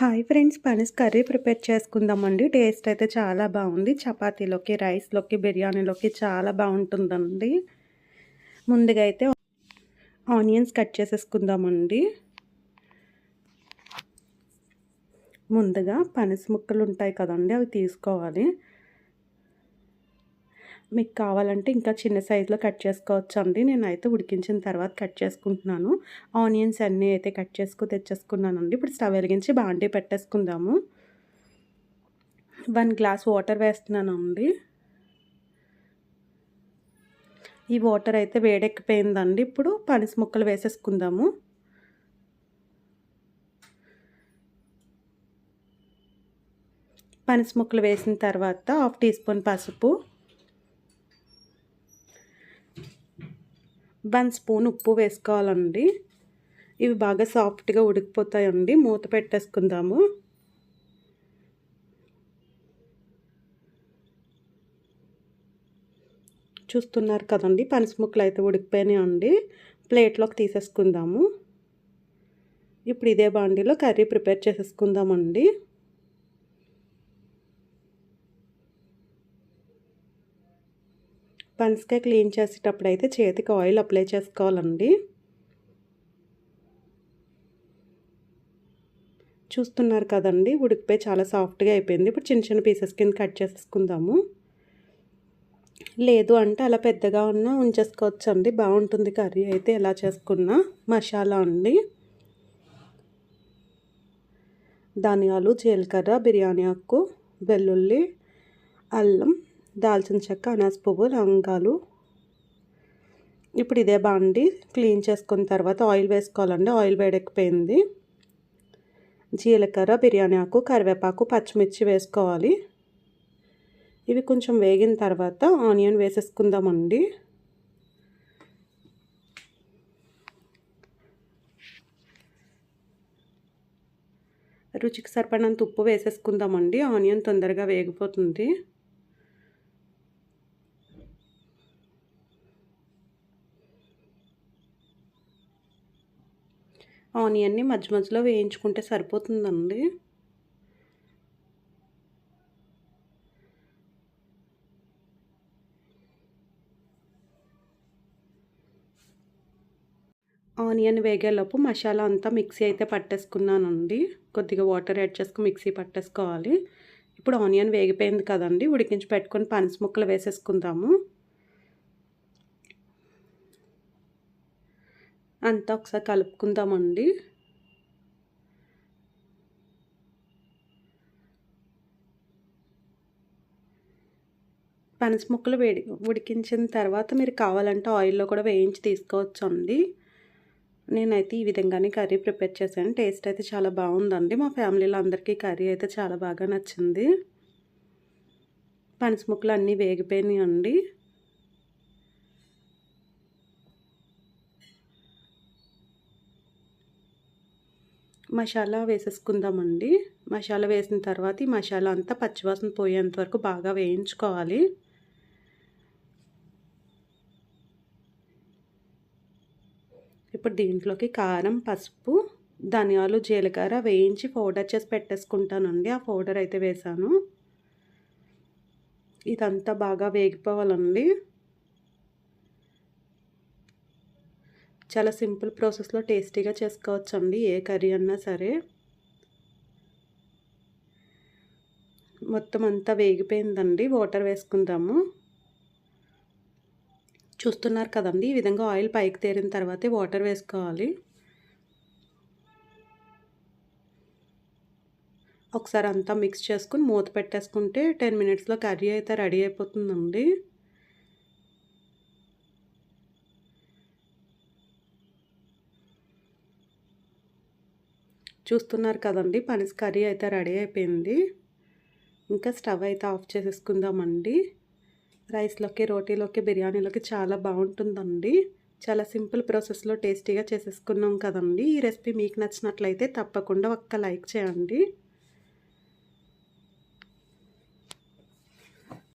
Hi friends పనీస్ curry prepare చేసుకుందామండి. Taste అయితే చాలా బాగుంది. చపాతీలోకి రైస్లోకి బిర్యానీలోకి చాలా బాగుంటుందండి. ముందుగా అయితే ఆనియన్స్ కట్ చేసేసుకుందామండి. ముందుగా పనస ముక్కలు ఉంటాయి కదండి అవి తీసుకోవాలి. మీకు కావాలంటే ఇంకా చిన్న సైజులో కట్ చేసుకోవచ్చు అండి. నేనైతే ఉడికించిన తర్వాత కట్ చేసుకుంటున్నాను. ఆనియన్స్ అన్నీ అయితే కట్ చేసుకు తెచ్చేసుకున్నానండి. ఇప్పుడు స్టవ్ వెలిగించి బాండీ పెట్టేసుకుందాము. వన్ గ్లాస్ వాటర్ వేస్తున్నాను అండి ఈ వాటర్ అయితే వేడెక్కిపోయిందండి. ఇప్పుడు పనిసి ముక్కలు వేసేసుకుందాము. పనస ముక్కలు వేసిన తర్వాత హాఫ్ టీ స్పూన్ పసుపు. వన్ స్పూన్ ఉప్పు వేసుకోవాలండి. ఇవి బాగా సాఫ్ట్గా ఉడికిపోతాయండి. మూత పెట్టేసుకుందాము. చూస్తున్నారు కదండి ముక్కలు అయితే ఉడికిపోయినాయండి. ప్లేట్లోకి తీసేసుకుందాము. ఇప్పుడు ఇదే బాండీలో కర్రీ ప్రిపేర్ చేసేసుకుందామండి. పనసకాయ క్లీన్ చేసేటప్పుడు అయితే చేతికి ఆయిల్ అప్లై చేసుకోవాలండి. చూస్తున్నారు కదండి ఉడికిపోయి చాలా సాఫ్ట్గా అయిపోయింది. ఇప్పుడు చిన్న చిన్న పీసెస్ కింద కట్ చేసుకుందాము లేదు అంటే అలా పెద్దగా ఉన్నా ఉంచేసుకోవచ్చు అండి బాగుంటుంది కర్రీ అయితే ఎలా చేసుకున్నా. మసాలా అండి. ధనియాలు జీలకర్ర బిర్యానీ ఆకు వెల్లుల్లి అల్లం దాల్చిన చెక్క అనాస పువ్వు లవంగాలు ఇప్పుడు ఇదే బాండి క్లీన్ చేసుకున్న తర్వాత ఆయిల్ వేసుకోవాలండి. ఆయిల్ వేడెక్కిపోయింది. జీలకర్ర బిర్యానీ ఆకు కరివేపాకు పచ్చిమిర్చి వేసుకోవాలి. ఇవి కొంచెం వేగిన తర్వాత ఆనియన్ వేసేసుకుందామండి. రుచికి సరిపడినంత ఉప్పు వేసేసుకుందామండి. ఆనియన్ తొందరగా వేగిపోతుంది. ఆనియన్ని మధ్య మధ్యలో వేయించుకుంటే సరిపోతుందండి. ఆనియన్ వేగేలోపు మసాలా అంతా మిక్సీ అయితే పట్టేసుకున్నానండి. కొద్దిగా వాటర్ యాడ్ చేసుకుని మిక్సీ పట్టేసుకోవాలి. ఇప్పుడు ఆనియన్ వేగిపోయింది కదండి ఉడికించి పెట్టుకొని పనస ముక్కలు వేసేసుకుందాము. అంతా ఒకసారి కలుపుకుందామండి. పనస ముక్కలు వేడి ఉడికించిన తర్వాత మీరు కావాలంటే ఆయిల్లో కూడా వేయించి తీసుకోవచ్చు అండి నేనైతే ఈ విధంగానే కర్రీ ప్రిపేర్ చేశాను. టేస్ట్ అయితే చాలా బాగుందండి. మా ఫ్యామిలీలో అందరికీ కర్రీ అయితే చాలా బాగా నచ్చింది. పనస ముక్కలు అన్నీ వేగిపోయినాయి అండి మసాలా వేసేసుకుందామండి. మసాలా వేసిన తర్వాత ఈ మసాలా అంతా పచ్చివాసన పోయేంత వరకు బాగా వేయించుకోవాలి. ఇప్పుడు దీంట్లోకి కారం పసుపు ధనియాలు జీలకర్ర వేయించి పౌడర్ చేసి పెట్టేసుకుంటానండి. ఆ పౌడర్ అయితే వేసాను ఇదంతా బాగా వేగిపోవాలండి. చాలా సింపుల్ ప్రాసెస్లో టేస్టీగా చేసుకోవచ్చు అండి ఏ కర్రీ అన్నా సరే. మొత్తం అంతా వేగిపోయిందండి. వాటర్ వేసుకుందాము. చూస్తున్నారు కదండి ఈ విధంగా ఆయిల్ పైకి తేరిన తర్వాతే వాటర్ వేసుకోవాలి. ఒకసారి అంతా మిక్స్ చేసుకుని మూత పెట్టేసుకుంటే టెన్ మినిట్స్లో కర్రీ అయితే రెడీ అయిపోతుందండి. చూస్తున్నారు కదండి. పనస కర్రీ అయితే రెడీ అయిపోయింది. ఇంకా స్టవ్ అయితే ఆఫ్ చేసేసుకుందామండి. రైస్లోకి రోటీలోకి బిర్యానీలోకి చాలా బాగుంటుందండి. చాలా సింపుల్ ప్రాసెస్లో టేస్టీగా చేసేసుకున్నాం కదండి. ఈ రెసిపీ మీకు నచ్చినట్లయితే తప్పకుండా ఒక్క లైక్ చేయండి.